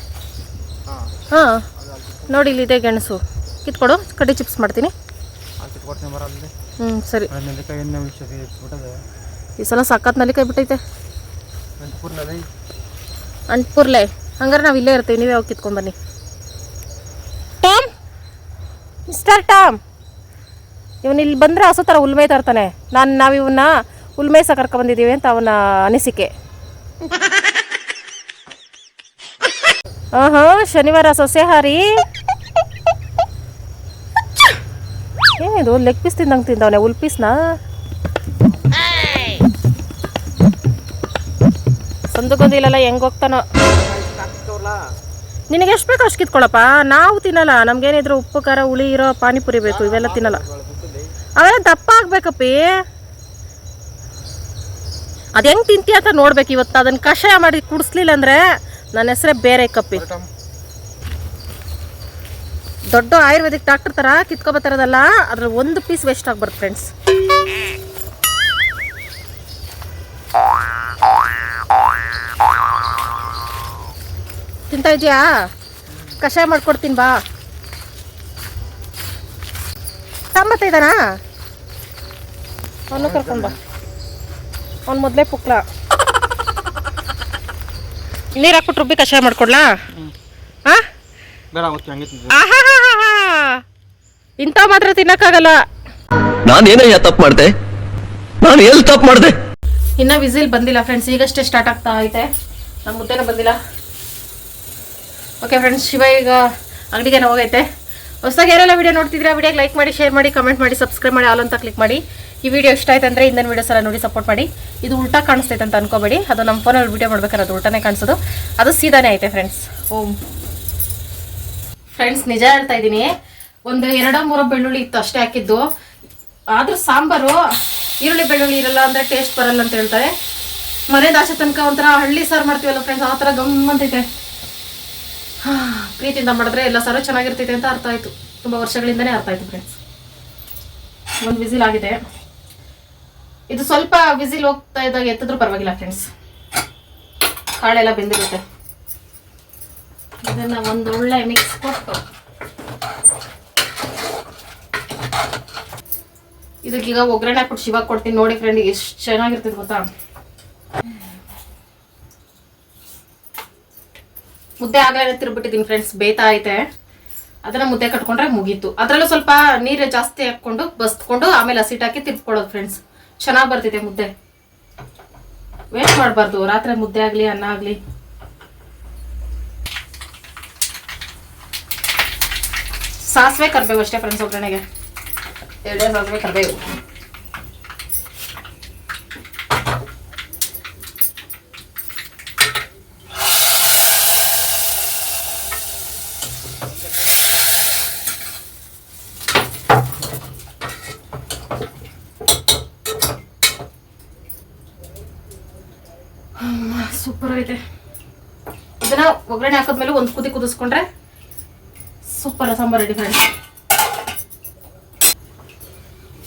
ಹಾಂ. ನೋಡಿ ಇಲ್ಲಿದೆ ಗೆಣಸು. ಕಿತ್ಕೊಡು ಕಡ್ಡಿ ಚಿಪ್ಸ್ ಮಾಡ್ತೀನಿ. ಹ್ಞೂ ಸರಿ. ಈ ಸಲ ಸಖತ್ ನಲಿಕಾಯಿ ಬಿಟ್ಟೈತೆ. ಅಂಟ್ಪುರ್ಲೆ. ಹಂಗಾರೆ ನಾವು ಇಲ್ಲೇ ಇರ್ತೀವಿ ನೀವೇ ಹೋಗಿ ಕಿತ್ಕೊಂಡ್ ಬನ್ನಿ ಟಾಮ್ ಮಿಸ್ಟರ್ ಟಾಮ್ ಇವನು ಇಲ್ಲಿ ಬಂದರೆ ಹಸು ಥರ ಉಲ್ಮೆ ತರ್ತಾನೆ. ನಾನು ನಾವು ಇವನ್ನ ಉಲ್ಮೇಸ ಕರ್ಕೊಂಬಂದಿದ್ದೀವಿ ಅಂತ ಅವನ ಅನಿಸಿಕೆ. ಹಾಂ ಹಾಂ ಶನಿವಾರ ಸಸ್ಯಾಹಾರಿ. ಏನಿದು ಲೆಗ್ ಪೀಸ್ ತಿಂದಂಗೆ ತಿಂದವನೆ ಉಲ್ ಪೀಸ್ನ ಸಂದುಗೊಂದಿಲ್ಲ ಹೆಂಗ್ ಹೋಗ್ತಾನೋ. ನಿನಗೆ ಎಷ್ಟು ಬೇಕೋ ಅಷ್ಟು ಕಿತ್ಕೊಳಪ್ಪ. ನಾವು ತಿನ್ನಲ್ಲ. ನಮ್ಗೇನಿದ್ರು ಉಪ್ಪು, ಖಾರ, ಹುಳಿ ಇರೋ ಪಾನಿಪುರಿ ಬೇಕು. ಇವೆಲ್ಲ ತಿನ್ನಲ್ಲ. ಅವೆಲ್ಲ ದಪ್ಪ ಆಗ್ಬೇಕಪ್ಪಿ ಅದು ಹೆಂಗ್ ತಿಂತೀಯ ಅಂತ ನೋಡ್ಬೇಕು ಇವತ್ತು. ಅದನ್ನ ಕಷಾಯ ಮಾಡಿ ಕುಡಿಸ್ಲಿಲ್ಲ ಅಂದ್ರೆ ನನ್ನ ಹೆಸರೇ ಬೇರೆ ಕಪ್ಪಿ. ದೊಡ್ಡ ಆಯುರ್ವೇದಿಕ್ ಡಾಕ್ಟರ್ ತರ ಕಿತ್ಕೊಬತ್ತಿರೋದಲ್ಲ ಅದ್ರ ಒಂದು ಪೀಸ್ ವೇಸ್ಟ್ ಆಗ್ಬಾರ್ದು ಫ್ರೆಂಡ್ಸ್ ತಿಂತಾ ಇದೆಯಾ? ಕಷಾಯ ಮಾಡ್ಕೊಡ್ತೀನಿ ಬಾ. ತಮ್ಮತ್ತ ಇದ್ದಾನಾ ಅವನು ಕರ್ಕೊಂಡ್ ಬಾ. ಅವ್ನು ಮೊದಲೇ ಪುಕ್ಲ ನೀರು ಹಾಕ್ಬಿಟ್ಟು ರುಬ್ಬಿ ಕಷಾಯ ಮಾಡ್ಕೊಡ್ಲಾ? ಹಾಂ. ಇಂಥವ್ ಮಾತ್ರ ತಿನ್ನಕ್ಕಾಗಲ್ಲ. ನಾನೇನಯ್ಯ ತಪ್ಪು ಮಾಡ್ದೆ? ನಾನು ಎಲ್ಲಿ ತಪ್ಪು ಮಾಡ್ದೆ? ಇನ್ನ ವಿಸಿಲ್ ಬಂದಿಲ್ಲ ಫ್ರೆಂಡ್ಸ್ ಈಗಷ್ಟೇ ಸ್ಟಾರ್ಟ್ ಆಗ್ತಾ ಐತೆ. ನಮ್ಮ ಮುದ್ದೆನೂ ಬಂದಿಲ್ಲ. ಓಕೆ ಫ್ರೆಂಡ್ಸ್ ಶಿವ ಈಗ ಅಂಗಡಿಗೆ ಹೋಗೈತೆ. ಹೊಸದಾಗಿ ಯಾರೆಲ್ಲ ವೀಡಿಯೋ ನೋಡ್ತಿದ್ರೆ ವಿಡಿಯೋಗೆ ಲೈಕ್ ಮಾಡಿ ಶೇರ್ ಮಾಡಿ ಕಮೆಂಟ್ ಮಾಡಿ ಸಬ್ಸ್ಕ್ರೈಬ್ ಮಾಡಿ ಆಲ್ ಅಂತ ಕ್ಲಿಕ್ ಮಾಡಿ. ಈ ವಿಡಿಯೋ ಇಷ್ಟ ಆಯ್ತು ಅಂದರೆ ಇಂದಿನ ವೀಡಿಯೋ ಎಲ್ಲ ನೋಡಿ ಸಪೋರ್ಟ್ ಮಾಡಿ. ಇದು ಉಲ್ಟಾ ಕಾಣಿಸ್ತೈತೆ ಅಂತ ಅನ್ಕೋಬೇಡಿ. ಅದು ನಮ್ಮ ಫೋನಲ್ಲಿ ವಿಡಿಯೋ ಮಾಡ್ಬೇಕಾದ್ರೆ ಅದು ಉಲ್ಟಾನೇ ಕಾಣಿಸೋದು. ಅದು ಸೀದಾನೇ ಐತೆ ಫ್ರೆಂಡ್ಸ್ ಓಮ್ ಫ್ರೆಂಡ್ಸ್ ನಿಜ ಹೇಳ್ತಾ ಇದ್ದೀನಿ. ಒಂದು ಎರಡೋ ಮೂರೋ ಬೆಳ್ಳುಳ್ಳಿ ಇತ್ತು ಅಷ್ಟೇ ಹಾಕಿದ್ದು. ಆದರೂ ಸಾಂಬಾರು, ಈರುಳ್ಳಿ ಬೆಳ್ಳುಳ್ಳಿ ಇರಲ್ಲ ಅಂದರೆ ಟೇಸ್ಟ್ ಬರಲ್ಲ ಅಂತ ಹೇಳ್ತಾರೆ. ಮನೆ ದಾಶ ತನಕ ಒಂಥರ ಹಳ್ಳಿ ಸಾರು ಮಾಡ್ತೀವಲ್ಲ ಫ್ರೆಂಡ್ಸ್ ಆ ಥರ ಗಮ್ಮಂತೈತೆ ಪ್ರೀತಿಯಿಂದ ಮಾಡಿದ್ರೆ ಎಲ್ಲ ಸಾರು ಚೆನ್ನಾಗಿರ್ತೈತೆ ಅಂತ ಅರ್ಥ ಆಯ್ತು. ತುಂಬಾ ವರ್ಷಗಳಿಂದನೇ ಅರ್ಥ ಆಯ್ತು ಫ್ರೆಂಡ್ಸ್ ಒಂದು ವಿಸಿಲ್ ಆಗಿದೆ. ಇದು ಸ್ವಲ್ಪ ವಿಸಿಲ್ ಹೋಗ್ತಾ ಇದ್ದಾಗ ಎತ್ತಿದ್ರು ಪರವಾಗಿಲ್ಲ ಫ್ರೆಂಡ್ಸ್ ಕಾಳೆಲ್ಲ ಬೆಂದಿರುತ್ತೆ. ಇದನ್ನ ಒಂದು ಒಳ್ಳೆ ಮಿಕ್ಸ್ ಕೊಟ್ಟು. ಇದಕ್ಕೀಗ ಒಗ್ಗರಣೆ ಹಾಕ್ಬಿಟ್ಟು ಶಿವಾಗ ಕೊಡ್ತೀನಿ ನೋಡಿ ಫ್ರೆಂಡ್ ಎಷ್ಟು ಚೆನ್ನಾಗಿರ್ತದೆ ಗೊತ್ತಾ? ಮುದ್ದೆ ಆಗಲೇ ತಿರ್ಬಿಟ್ಟಿದ್ದೀನಿ ಫ್ರೆಂಡ್ಸ್ ಬೇಯ್ತಾ ಐತೆ. ಅದನ್ನ ಮುದ್ದೆ ಕಟ್ಕೊಂಡ್ರೆ ಮುಗೀತು. ಅದರಲ್ಲೂ ಸ್ವಲ್ಪ ನೀರು ಜಾಸ್ತಿ ಹಾಕ್ಕೊಂಡು ಬಸ್ಕೊಂಡು ಆಮೇಲೆ ಹಸಿಟಾಕಿ ತಿರ್ಕೊಳೋದು ಫ್ರೆಂಡ್ಸ್ ಚೆನ್ನಾಗಿ ಬರ್ತಿದೆ ಮುದ್ದೆ. ವೇಸ್ಟ್ ಮಾಡಬಾರ್ದು, ರಾತ್ರಿ ಮುದ್ದೆ ಆಗಲಿ, ಅನ್ನ ಆಗಲಿ. ಸಾಸಿವೆ ಕರ್ಬೇವು ಅಷ್ಟೇ ಫ್ರೆಂಡ್ಸ್ ಒಗ್ಗರಣೆಗೆ. ಎರಡೇ ಸಾಸಿವೆ ಕರ್ಬೇವು ಸೂಪರ್ ಐತೆ ಇದನ್ನ ಒಗ್ಗರಣೆ ಹಾಕಿದ್ಮೇಲೆ ಒಂದು ಕುದಿ ಕುದಿಸ್ಕೊಂಡ್ರೆ ಸೂಪರ್ ಸಾಂಬಾರ್ ರೆಡಿ ಫ್ರೆಂಡ್ಸ್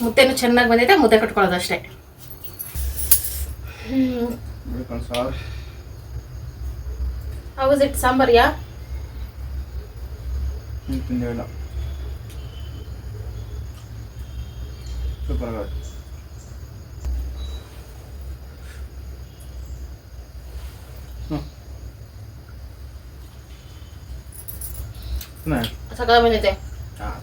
ಮುದ್ದೆನೂ ಚೆನ್ನಾಗಿ ಬಂದೈತೆ, ಮುದ್ದೆ ಕಟ್ಕೊಳ್ಳೋದು ಅಷ್ಟೇ. ಹೌಸ್ ಇಟ್ ಸಾಂಬಾರ್ ಯಾ ತಿಂದೇ ಇಲ್ಲ ಸೂಪರ್ ಆಗುತ್ತೆ ಹ್ಮ್ ಸಕಾಲ ಬಂದೈತೆ ಹಾಂ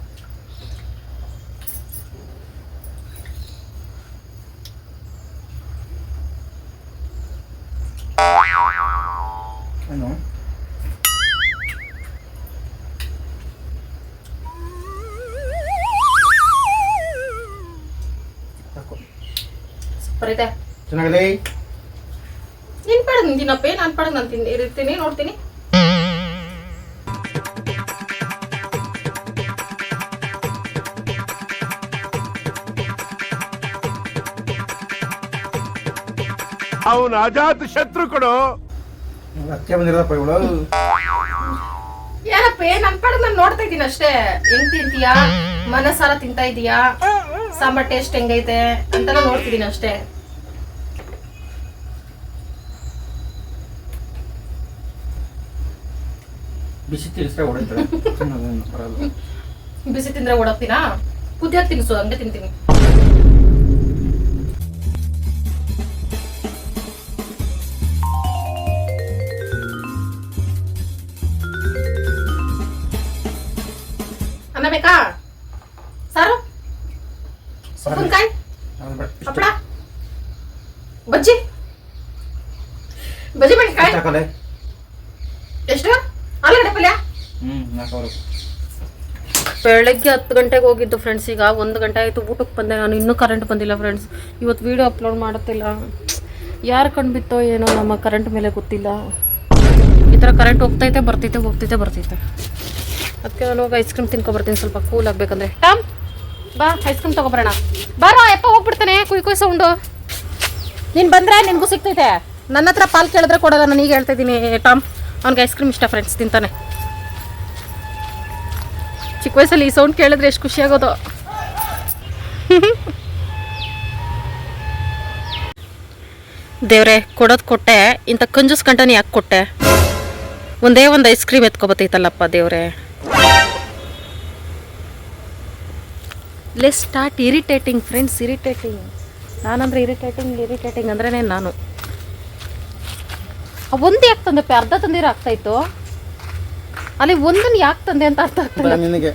ಏನು ಸಾಕು ಸೂಪರ್ ಐತೆ ಚೆನ್ನಾಗಿದೆ ನಿನ್ ಪಾಡಗ್ ನೀನ್ ತಿನ್ನಪ್ಪೇ ನಾನು ಪಾಡಗ್ ನಾನು ತಿನ್ ಇರ್ತೀನಿ ಅವನ ಅಜಾತ ಶತ್ರು ಕೊಡು. ಅತ್ತೆ ಬಂದಿರೋದಪ್ಪ ಇವಳು? ಏನಪ್ಪೇ ನನ್ ಪಾಡಗ್ ನಾನು ನೋಡ್ತಾ ಇದ್ದೀನಿ ಅಷ್ಟೇ. ಹೆಂಗ್ ತಿಂತೀಯಾ ಮನಸಾರ ತಿಂತಾ ಇದೀಯಾ? ಸಾಂಬಾರ್ ಟೇಸ್ಟ್ ಹೆಂಗೈತೆ ಅಂತೆಲ್ಲ ನೋಡ್ತಿದ್ದೀನಿ ಅಷ್ಟೇ. ಬಿಸಿ ತಿನ್ಸ್ರೆ ಬರಲ್ಲ. ಬಿಸಿ ತಿಂದ್ರೆ ಓಡೋಗ್ತೀನಾ ಕುದಿಯಾಗ ತಿನ್ಸು ಹಂಗೆ ತಿಂತೀನಿ. ಬಜ್ಜಿ? ಬಜ್ಜಿ ಮೆಣಸಿನಕಾಯಿ ತಕೊಳ್ಳಿ ಎಷ್ಟು ಆಲೂಗಡ್ಡೆ ಪಲ್ಯ? ಹ್ಮ್ ನಾಲ್ಕು ಬೆಳಗ್ಗೆ ಹತ್ತು ಗಂಟೆಗೆ ಹೋಗಿದ್ದು ಫ್ರೆಂಡ್ಸ್ ಈಗ ಒಂದು ಗಂಟೆ ಆಯಿತು ಊಟಕ್ಕೆ ಬಂದೆ ನಾನು ಇನ್ನೂ ಕರೆಂಟ್ ಬಂದಿಲ್ಲ ಫ್ರೆಂಡ್ಸ್ ಇವತ್ತು ವೀಡಿಯೋ ಅಪ್ಲೋಡ್ ಮಾಡುತ್ತಿಲ್ಲ. ಯಾರು ಕಂಡುಬಿತ್ತೋ ಏನೋ ನಮ್ಮ ಕರೆಂಟ್ ಮೇಲೆ ಗೊತ್ತಿಲ್ಲ. ಈ ಥರ ಕರೆಂಟ್ ಹೋಗ್ತೈತೆ ಬರ್ತೈತೆ ಹೋಗ್ತೈತೆ ಬರ್ತೈತೆ. ಅದಕ್ಕೆ ನಾನು ಹೋಗಿ ಐಸ್ ಕ್ರೀಮ್ ತಿನ್ಕೊಬರ್ತೀನಿ ಸ್ವಲ್ಪ ಕೂಲ್ ಆಗಬೇಕಂದ್ರೆ. ಟಾಮ್ ಬಾ ಐಸ್ ಕ್ರೀಮ್ ತೊಗೊಬರೋಣ ಬಾರೋ ಎಪ್ಪ ಹೋಗ್ಬಿಡ್ತಾನೆ ಕುಯ್ ಕುಯ್ ಸೌಂಡು ನೀನು ಬಂದರೆ ನಿನಗೂ ಸಿಗ್ತೈತೆ. ನನ್ನ ಹತ್ರ ಪಾಲ್ ಕೇಳಿದ್ರೆ ಕೊಡೋಲ್ಲ, ನಾನು ಈಗ ಹೇಳ್ತಾ ಇದ್ದೀನಿ. ಟಾಮ್, ಅವ್ನಿಗೆ ಐಸ್ ಕ್ರೀಮ್ ಇಷ್ಟ ಫ್ರೆಂಡ್ಸ್ ತಿಂತಾನೆ. ಚಿಕ್ಕ ವಯಸ್ಸಲ್ಲಿ ಈ ಸೌಂಡ್ ಕೇಳಿದ್ರೆ ಎಷ್ಟು ಖುಷಿ ಆಗೋದು. ದೇವ್ರೆ, ಕೊಡೋದು ಕೊಟ್ಟೆ, ಇಂಥ ಕಂಜೂಸ್ ಕಂಟನಿ ಯಾಕೆ ಕೊಟ್ಟೆ? ಒಂದೇ ಒಂದು ಐಸ್ ಕ್ರೀಮ್ ಎತ್ಕೊಬತ್ತೈತಲ್ಲಪ್ಪ ದೇವ್ರೆ. Let's start irritating friends irritating ನಾನಂದ್ರೆ irritating irritating ಅಂದ್ರೇ ನಾನು. ಒಂದು ಯಾಕೆ ತಂದಪ್ಪ ಅರ್ಧ ತಂದಿರ ಆಗ್ತಾಯಿತ್ತು ಅಲ್ಲಿ ಒಂದನ್ನು ಯಾಕೆ ತಂದೆ ಅಂತ ಅರ್ಥ ಆಗ್ತಿಲ್ಲ. ನಿನಗೆ.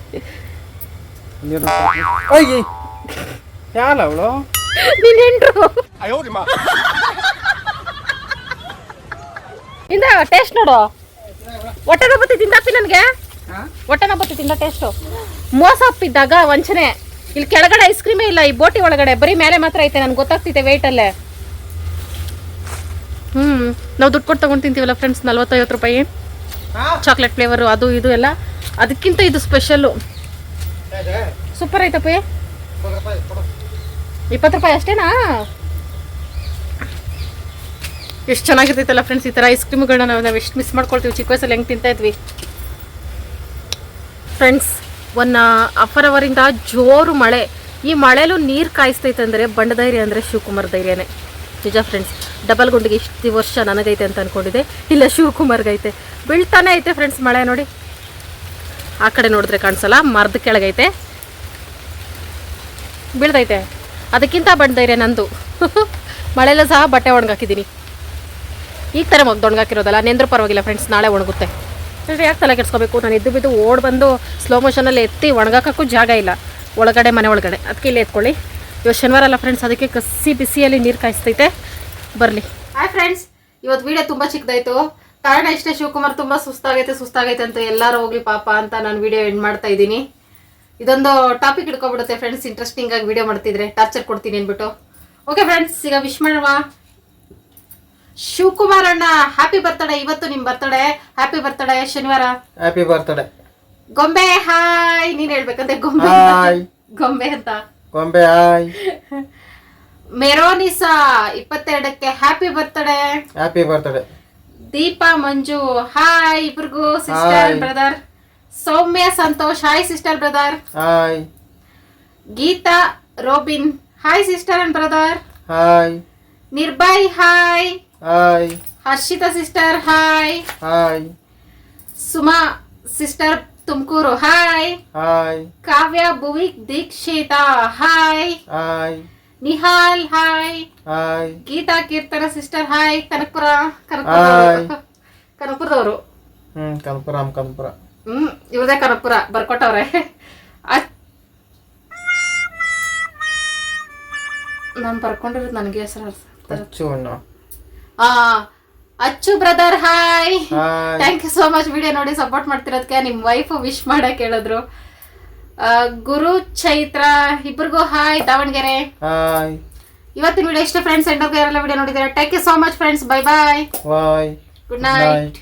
ಯಾಲ ಅವಳು? ನೀನ್ ಹೆಂಡ್ರು? ಇಂದ ಟೇಸ್ಟ್ ನೋಡು. ಹೊಟ್ಟೆ ಬತ್ತಿ ತಿಂದಾಪಿ ನನಗೆ? ಹೊಟ್ಟೆ ಬತ್ತಿ ತಿಂದ ಟೇಸ್ಟು ಮೋಸ ಅಪ್ಪಿದ್ದಾಗ ವಂಚನೆ. ಇಲ್ಲಿ ಕೆಳಗಡೆ ಐಸ್ ಕ್ರೀಮೇ ಇಲ್ಲ ಈ ಬೋಟಿ ಒಳಗಡೆ. ಬರೀ ಮೇಲೆ ಮಾತ್ರ ಐತೆ ನನ್ಗೆ ಗೊತ್ತಾಗ್ತಿದೆ ವೆಯ್ಟ್ ಅಲ್ಲೇ. ಹ್ಮ್ ನಾವು ದುಡ್ಡು ಕೊಟ್ಟು ತಗೊಂಡು ತಿಂತೀವಲ್ಲ ಫ್ರೆಂಡ್ಸ್ ನಲ್ವತ್ತೈವತ್ತು ರೂಪಾಯಿ. ಚಾಕ್ಲೇಟ್ ಫ್ಲೇವರು ಅದು ಇದು ಎಲ್ಲ. ಅದಕ್ಕಿಂತ ಇದು ಸ್ಪೆಷಲ್ಲು ಸೂಪರ್ ಐತಪ್ಪ ಇಪ್ಪತ್ತು ರೂಪಾಯಿ ಅಷ್ಟೇನಾ? ಎಷ್ಟು ಚೆನ್ನಾಗಿರ್ತೈತಲ್ಲ ಫ್ರೆಂಡ್ಸ್ ಈ ಥರ ಐಸ್ ಕ್ರೀಮ್ಗಳನ್ನ ನಾವು ನಾವು ಎಷ್ಟು ಮಿಸ್ ಮಾಡ್ಕೊಳ್ತೀವಿ. ಚಿಕ್ಕ ವಯಸ್ಸಲ್ಲಿ ಹೆಂಗೆ ತಿಂತಾ ಇದ್ವಿ. ಫ್ರೆಂಡ್ಸ್ ಒನ್ ಅಫರ್ ಅವರಿಂದ ಜೋರು ಮಳೆ. ಈ ಮಳೆಲೂ ನೀರು ಕಾಯಿಸ್ತೈತೆ ಅಂದರೆ ಬಂಡ ಧೈರ್ಯ ಅಂದರೆ ಶಿವಕುಮಾರ್ ಧೈರ್ಯನೇ. ನಿಜ ಫ್ರೆಂಡ್ಸ್ ಡಬಲ್ ಗುಂಡಿಗೆ ಇಷ್ಟು ವರ್ಷ ನನಗೈತೆ ಅಂತ ಅನ್ಕೊಂಡಿದ್ದೆ. ಇಲ್ಲ ಶಿವಕುಮಾರ್ಗೈತೆ. ಬೀಳ್ತಾನೆ ಐತೆ ಫ್ರೆಂಡ್ಸ್ ಮಳೆ ನೋಡಿ. ಆ ಕಡೆ ನೋಡಿದ್ರೆ ಕಾಣಿಸಲ್ಲ, ಮರದ ಕೆಳಗೈತೆ. ಬೀಳ್ದೈತೆ. ಅದಕ್ಕಿಂತ ಬಂಡ ಧೈರ್ಯ ನಂದು. ಮಳೆಯಲ್ಲೂ ಸಹ ಬಟ್ಟೆ ಒಣಗಾಕಿದ್ದೀನಿ. ಈ ಥರ ಒಣಗಾಕಿರೋದಲ್ಲ ನೆಂದ್ರೂ ಪರವಾಗಿಲ್ಲ ಫ್ರೆಂಡ್ಸ್ ನಾಳೆ ಒಣಗುತ್ತೆ. ಯಾಕೆ ತಲೆ ಕೆಡ್ಸ್ಕೋಬೇಕು? ನಾನು ಎದ್ದು ಬಿದ್ದು ಓಡ್ ಬಂದು ಸ್ಲೋ ಮೋಷನಲ್ಲಿ ಎತ್ತಿ ಒಣಗಾಕಕ್ಕೂ ಜಾಗ ಇಲ್ಲ. ಒಳಗಡೆ, ಮನೆ ಒಳಗಡೆ. ಅದಕ್ಕೆ ಇಲ್ಲಿ ಎತ್ಕೊಳ್ಳಿ. ಇವತ್ತು ಶನಿವಾರ ಅಲ್ಲ ಫ್ರೆಂಡ್ಸ್ ಅದಕ್ಕೆ ಕಸಿ ಬಿಸಿಯಲ್ಲಿ ನೀರು ಕಾಯಿಸ್ತೈತೆ. ಬರಲಿ. ಹಾಯ್ ಫ್ರೆಂಡ್ಸ್ ಇವತ್ತು ವಿಡಿಯೋ ತುಂಬ ಚಿಕ್ಕದಾಯಿತು. ಕಾರಣ ಇಷ್ಟೇ, ಶಿವಕುಮಾರ್ ತುಂಬ ಸುಸ್ತಾಗೈತೆ ಸುಸ್ತಾಗೈತೆ ಅಂತ ಎಲ್ಲರೂ ಹೋಗ್ಲಿ ಪಾಪ ಅಂತ ನಾನು ವಿಡಿಯೋ ಎಂಡ್ ಮಾಡ್ತಾ ಇದ್ದೀನಿ. ಇದೊಂದು ಟಾಪಿಕ್ ಇಟ್ಕೊಬಿಡುತ್ತೆ ಫ್ರೆಂಡ್ಸ್ ಇಂಟ್ರೆಸ್ಟಿಂಗ್ ಆಗಿ ವಿಡಿಯೋ ಮಾಡ್ತಿದ್ರೆ. ಟಾರ್ಚರ್ ಕೊಡ್ತೀನಿ ಅಂದ್ಬಿಟ್ಟು. ಓಕೆ ಫ್ರೆಂಡ್ಸ್ ಈಗ ವಿಶ್ ಮಾಡುವ? ಶಿವಕುಮಾರ್ ಅಣ್ಣ ಹ್ಯಾಪಿ ಬರ್ತ್ಡೇ ಇವತ್ತು ನಿಮ್ ಬರ್ತಡೇ ಹ್ಯಾಪಿ ಬರ್ತಡೇ ಶನಿವಾರ. ಹ್ಯಾಪಿ ಬರ್ತ್ಡೇ ಗೊಂಬೆ ಹಾಯ್ ನೀನ್ ಹೇಳ್ಬೇಕಂತೆ ಗೊಂಬೆ ಹಾಯ್ ಗೊಂಬೆ ಅಂತ. ಗೊಂಬೆ hi Meronisa ಇಪ್ಪತ್ತೆರಡಕ್ಕೆ happy birthday happy birthday Deepa Manju hi ಇಬ್ರಿಗೂ sister. Brother Soumya Santosh hi sister brother hi Geetha Robin hi sister and brother hi Nirbhay hi hi Harshitha sister hi hi Suma sister Tumakuru hi hi Kavya Bhuvi Dikshita hi hi Nihal hi hi Geetha Keerthana sister hi Kanakapura Hi. Kanakapura ಕನಕಪುರದವರು ಹ್ಮ್ ಕನಪುರ ಕನಪುರ ಹ್ಮ್ ಇವ್ರದೇ ಕನಕಪುರ ಬರ್ಕೊಟ್ಟವ್ರೆ. ಅಚ್- ನಾನ್ ಬರ್ಕೊಂಡಿರೋದು ನನಗೆ ಹೆಸರು ಅಚ್ಚು ಅಣ್ಣ ಆ Achchu brother hi thank you so much video ನೋಡಿ ಸಪೋರ್ಟ್ ಮಾಡ್ತಿರೋದಕ್ಕೆ ನಿಮ್ಮ ವೈಫ್ ವಿಶ್ ಮಾಡಕ್ ಹೇಳಿದ್ರು. ಗುರು ಚೈತ್ರ ಇಬ್ರಿಗೂ ಹಾಯ್ ದಾವಣಗೆರೆ. ಇವತ್ತಿನ ವಿಡಿಯೋ ಇಷ್ಟ ಫ್ರೆಂಡ್ಸ್ ಎಂಡೋರ್ಗೆ ಯಾರೆಲ್ಲ ವಿಡಿಯೋ ನೋಡಿದ್ರೆ. Thank you so much friends bye bye good night